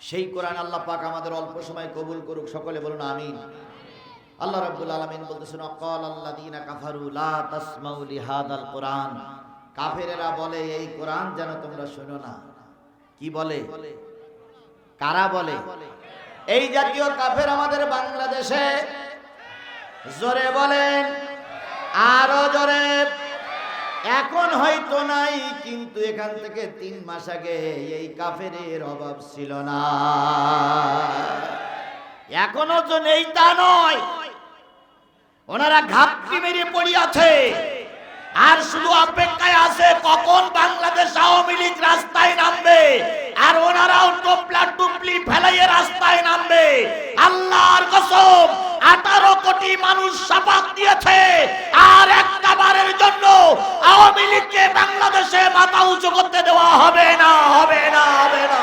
সেই কোরআন আল্লাহ পাক আমাদের অল্প সময় কবুল করুক, সকলে বলুন আমিন। আল্লাহ রাব্বুল আলামিন বলতেছেন, অকাল তাসমাউ লিহাদাল কোরআন। কাফেরেরা বলে, এই কোরআন যেন তোমরা শোনো না। কি বলে? কারা বলে? এই জাতীয় কাফের আমাদের বাংলাদেশে জোরে বলেন, আরও জোরে। এখন হয়তো নাই, কিন্তু এখান থেকে তিন মাস আগে এই কাফেরের অভাব ছিল না। এখনও তো নেই তা নয়। ওনারা ঘাপটি মেরে পড়িয়াছে। আর শুধু অপেক্ষায় আছে, কখন বাংলাদেশ আওয়ামী লীগ রাস্তায় নামবে? আর ওনারাও টোপলা টুপলি ফেলাইয়ে রাস্তায় নামবে। আল্লাহর কসম, আঠারো কোটি মানুষ শপথ দিয়েছে, আর একটা বারের জন্য আওয়ামী লীগকে বাংলাদেশে মাথা উঁচু করতে দেওয়া হবে না হবে না হবে না।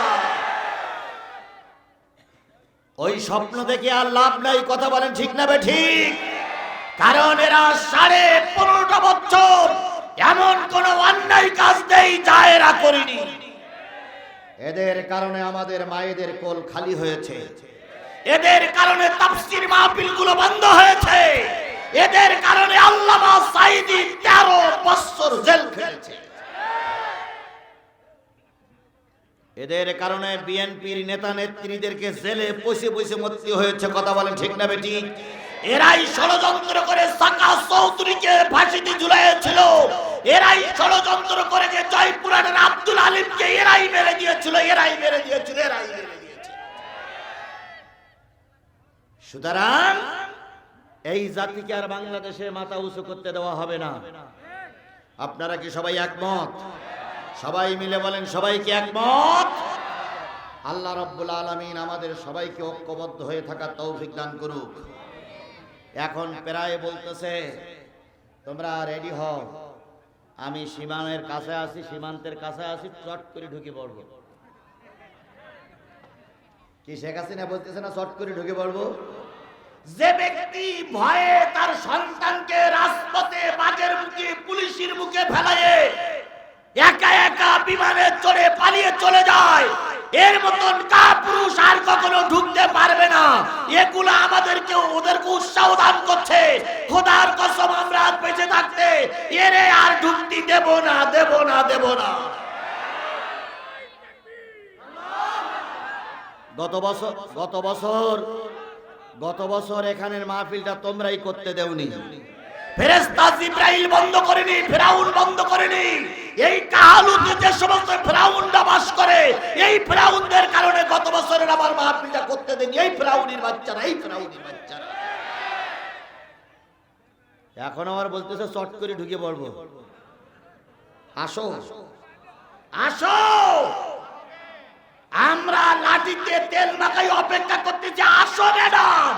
ওই স্বপ্ন দেখে আর লাভ নাই, কথা বলেন ঠিক না বে ঠিক? কারণ এরা সাড়ে পনেরোটা বছর এমন কোন অন্যায় কাজ নেই, যা এরা করিনি। এদের কারণে আমাদের মায়েদের কোল খালি হয়েছে। এদের কারণে তাফসির মাহফিল বন্ধ হয়েছে এদের কারণে আল্লামা সাইদি তেরো বছর জেল খেলেছে এদের কারণে বিএনপির নেতা নেত্রীদেরকে জেলে বসে বসে মরতে হয়েছে, কথা বলেন ঠিক না বেটি? এরাই ষড়যন্ত্র করে সাকা চৌধুরীকে ফাঁসিতে ঝুলাইয়েছিল। এরাই ষড়যন্ত্র করে যে জয়পুরানের আব্দুল আলিমকে এরাই মেরে দিয়েছিল, এরাই মেরে দিয়েছিল, এরাই মেরে দিয়েছিল। সুতরাং এই জাতিকে আর বাংলাদেশে মাথা উঁচু করতে দেওয়া হবে না। আপনারা কি সবাই একমত? সবাই মিলে বলেন, সবাই কি একমত? আল্লাহ রব্বুল আলমিন আমাদের সবাইকে ঐক্যবদ্ধ হয়ে থাকার তৌফিক দান করুক। এখন প্রায় বলতেছে, তোমরা রেডি হও। আমি সীমানের কাছে আছি, সীমান্তের কাছে আছি, চট করে ঢুকে পড়ব। কি শেখ হাসিনা বলতেছে না, চট করে ঢুকে পড়ব? যে ব্যক্তি ভয়ে তার সন্তানকে রাজপথে বাজের মুখে, পুলিশের মুখে ফেলায়ে একা একা বিমানে চড়ে পালিয়ে চলে যায়। এর মতন কা পুরুষ আর কখনো ঢুকতে পারবে না। এগুলো আমাদেরকে ওদেরকে উৎসাহ দান করছে। খোদার কসম আমরা আজ বেঁচে থাকতে এরে আর ঢুকতে দেব না দেব না দেব না। গত বছর গত বছর গত বছর এখানের মাহফিলটা তোমরাই করতে দেওনি। ফেরেস্তা জিব্রাইল বন্ধ করেনি, ফেরাউন বন্ধ করেনি। এই কাহালুতে যে সমস্ত ফেরাউনরা বাস করে, এই ফেরাউনদের কারণে গত বছরের আমার মাহফিলটা করতে দেনি এই ফেরাউনির বাচ্চারা, এই ফেরাউনির বাচ্চারা। এখন আমার বলতেছে, চট করে ঢুকে পড়ব। আসো। আসো। আমরা লাঠিতে তেল মাখাই অপেক্ষা করতেছি, আসো ম্যাডাম।